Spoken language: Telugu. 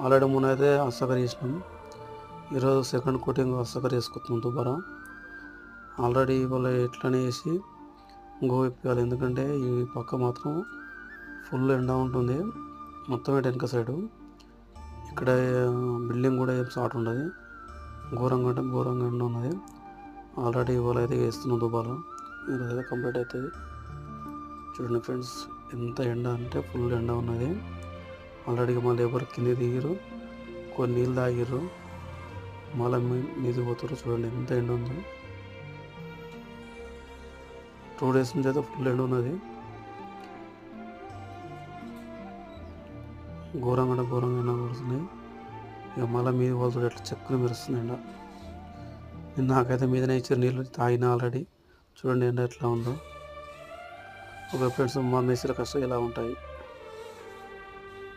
ఆల్రెడీ మొన్న అయితే అస్సకర్ చేసినాం. ఈరోజు సెకండ్ కోటింగ్ అస్సకర్ వేసుకుంటున్నాం దుబారా. ఆల్రెడీ ఇవాళ ఎట్లనే వేసి ఇంకో విప్పాలి ఎందుకంటే ఈ పక్క మాత్రం ఫుల్ ఎండ ఉంటుంది. మొత్తం వెనక సైడు. ఇక్కడ బిల్డింగ్ కూడా ఏం షార్ట్ ఉండదు. ఘోరంగా అంటే ఘోరంగా ఎండ ఉన్నది. ఆల్రెడీ ఇవాళ అయితే వేస్తున్నాం దుబారా. ఈరోజు అయితే కంప్లీట్ అవుతుంది. చూడండి ఫ్రెండ్స్ ఎంత ఎండ అంటే ఫుల్ ఎండ ఉన్నది. ఆల్రెడీ మళ్ళీ ఎవరు కింద దిగిరు కొన్ని నీళ్ళు తాగిర్రు మళ్ళీ మీది పోతారు చూడండి ఎంత ఎండ ఉందో. టూ డేస్ నుంచి అయితే ఫుల్ ఎండ ఉన్నది. ఘోరంగా అంటే ఘోరంగా ఎండ కొడుతున్నాయి ఇక మళ్ళీ మీద పోతుంది ఎట్లా చెక్కులు మెరుస్తుంది ఎండ. నాకైతే మీదనే ఇచ్చారు నీళ్ళు తాగిన ఆల్రెడీ. చూడండి ఎండ ఎట్లా ఉందో. ఒక ఫ్రెండ్స్ మా మేసిన కష్టం ఇలా ఉంటాయి.